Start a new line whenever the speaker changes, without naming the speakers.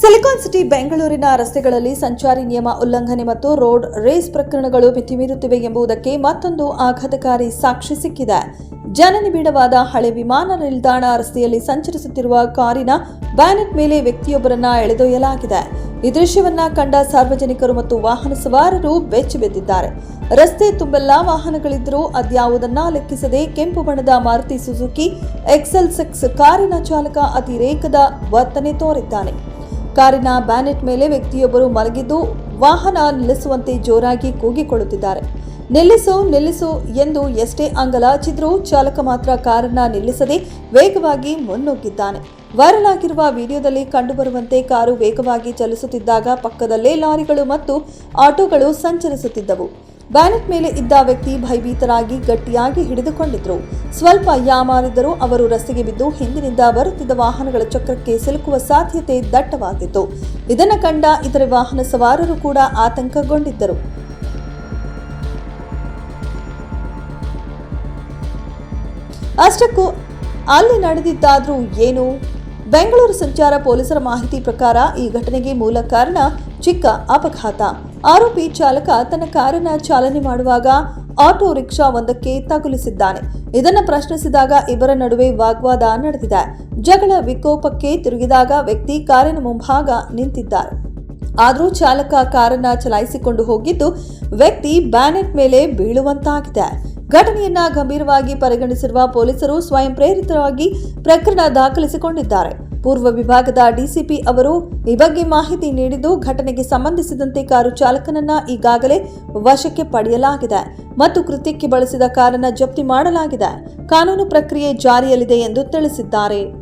Silicon city ಬೆಂಗಳೂರಿನ ರಸ್ತೆಗಳಲ್ಲಿ ಸಂಚಾರಿ ನಿಯಮ ಉಲ್ಲಂಘನೆ ಮತ್ತು ರೋಡ್ ರೇಸ್ ಪ್ರಕರಣಗಳು ಮಿತಿಮೀರುತ್ತಿವೆ ಎಂಬುದಕ್ಕೆ ಮತ್ತೊಂದು ಆಘಾತಕಾರಿ ಸಾಕ್ಷಿ ಸಿಕ್ಕಿದೆ. ಜನನಿಬಿಡವಾದ ಹಳೆ ವಿಮಾನ ನಿಲ್ದಾಣ ರಸ್ತೆಯಲ್ಲಿ ಸಂಚರಿಸುತ್ತಿರುವ ಕಾರಿನ ಬ್ಯಾನೆಟ್ ಮೇಲೆ ವ್ಯಕ್ತಿಯೊಬ್ಬರನ್ನ ಎಳೆದೊಯ್ಯಲಾಗಿದೆ. ಈ ದೃಶ್ಯವನ್ನ ಕಂಡ ಸಾರ್ವಜನಿಕರು ಮತ್ತು ವಾಹನ ಸವಾರರು ಬೆಚ್ಚಿ ಬಿದ್ದಿದ್ದಾರೆ. ರಸ್ತೆ ತುಂಬೆಲ್ಲಾ ವಾಹನಗಳಿದ್ದರೂ ಅದ್ಯಾವುದನ್ನ ಲೆಕ್ಕಿಸದೆ ಕೆಂಪು ಬಣ್ಣದ ಮಾರುತಿ ಸುಜುಕಿ ಎಕ್ಸೆಲ್ ಸಿಕ್ಸ್ ಕಾರಿನ ಚಾಲಕ ಅತಿರೇಕದ ವರ್ತನೆ ತೋರಿದ್ದಾನೆ. ಕಾರಿನ ಬ್ಯಾನೆಟ್ ಮೇಲೆ ವ್ಯಕ್ತಿಯೊಬ್ಬರು ಮಲಗಿದ್ದು ವಾಹನ ನಿಲ್ಲಿಸುವಂತೆ ಜೋರಾಗಿ ಕೂಗಿಕೊಳ್ಳುತ್ತಿದ್ದಾರೆ. ನಿಲ್ಲಿಸು ನಿಲ್ಲಿಸು ಎಂದು ಎಷ್ಟೇ ಅಂಗಲಾಚಿದ್ರೂ ಚಾಲಕ ಮಾತ್ರ ಕಾರನ್ನ ನಿಲ್ಲಿಸದೆ ವೇಗವಾಗಿ ಮುನ್ನುಗ್ಗಿದ್ದಾನೆ ವೈರಲ್ ಆಗಿರುವ ವಿಡಿಯೋದಲ್ಲಿ ಕಂಡುಬರುವಂತೆ ಕಾರು ವೇಗವಾಗಿ ಚಲಿಸುತ್ತಿದ್ದಾಗ ಪಕ್ಕದಲ್ಲೇ ಲಾರಿಗಳು ಮತ್ತು ಆಟೋಗಳು ಸಂಚರಿಸುತ್ತಿದ್ದವು. ಬ್ಯಾನೆಟ್ ಮೇಲೆ ಇದ್ದ ವ್ಯಕ್ತಿ ಭಯಭೀತರಾಗಿ ಗಟ್ಟಿಯಾಗಿ ಹಿಡಿದುಕೊಂಡಿದ್ರು. ಸ್ವಲ್ಪ ಯಾಮಾರಿದರೂ ಅವರು ರಸ್ತೆಗೆ ಬಿದ್ದು ಹಿಂದಿನಿಂದ ಬರುತ್ತಿದ್ದ ವಾಹನಗಳ ಚಕ್ರಕ್ಕೆ ಸಿಲುಕುವ ಸಾಧ್ಯತೆ ದಟ್ಟವಾಗಿತ್ತು. ಇದನ್ನು ಕಂಡ ಇತರೆ ವಾಹನ ಸವಾರರು ಕೂಡ ಆತಂಕಗೊಂಡಿದ್ದರು. ಅಷ್ಟಕ್ಕೂ ಅಲ್ಲಿ ನಡೆದಿದ್ದಾದ್ರೂ ಏನು? ಬೆಂಗಳೂರು ಸಂಚಾರ ಪೊಲೀಸರ ಮಾಹಿತಿ ಪ್ರಕಾರ ಈ ಘಟನೆಗೆ ಮೂಲ ಕಾರಣ ಚಿಕ್ಕ ಅಪಘಾತ. ಆರೋಪಿ ಚಾಲಕ ತನ್ನ ಕಾರನ್ನ ಚಾಲನೆ ಮಾಡುವಾಗ ಆಟೋ ರಿಕ್ಷಾ ಒಂದಕ್ಕೆ ತಗುಲಿಸಿದ್ದಾನೆ. ಇದನ್ನ ಪ್ರಶ್ನಿಸಿದಾಗ ಇಬ್ಬರ ನಡುವೆ ವಾಗ್ವಾದ ನಡೆದಿದೆ. ಜಗಳ ವಿಕೋಪಕ್ಕೆ ತಿರುಗಿದಾಗ ವ್ಯಕ್ತಿ ಕಾರಿನ ಮುಂಭಾಗ ನಿಂತಿದ್ದಾರೆ. ಆದರೂ ಚಾಲಕ ಕಾರನ್ನ ಚಲಾಯಿಸಿಕೊಂಡು ಹೋಗಿದ್ದು ವ್ಯಕ್ತಿ ಬ್ಯಾನೆಟ್ ಮೇಲೆ ಬೀಳುವಂತಾಗಿದೆ. ಘಟನೆಯನ್ನ ಗಂಭೀರವಾಗಿ ಪರಿಗಣಿಸಿರುವ ಪೊಲೀಸರು ಸ್ವಯಂ ಪ್ರೇರಿತವಾಗಿ ಪ್ರಕರಣ ದಾಖಲಿಸಿಕೊಂಡಿದ್ದಾರೆ. ಪೂರ್ವ ವಿಭಾಗದ ಡಿಸಿಪಿ ಅವರು ಈ ಬಗ್ಗೆ ಮಾಹಿತಿ ನೀಡಿದ್ದು, ಘಟನೆಗೆ ಸಂಬಂಧಿಸಿದಂತೆ ಕಾರು ಚಾಲಕನನ್ನ ಈಗಾಗಲೇ ವಶಕ್ಕೆ ಪಡೆಯಲಾಗಿದೆ ಮತ್ತು ಕೃತ್ಯಕ್ಕೆ ಬಳಸಿದ ಕಾರನ್ನ ಜಪ್ತಿ ಮಾಡಲಾಗಿದೆ. ಕಾನೂನು ಪ್ರಕ್ರಿಯೆ ಜಾರಿಯಲ್ಲಿದೆ ಎಂದು ತಿಳಿಸಿದ್ದಾರೆ.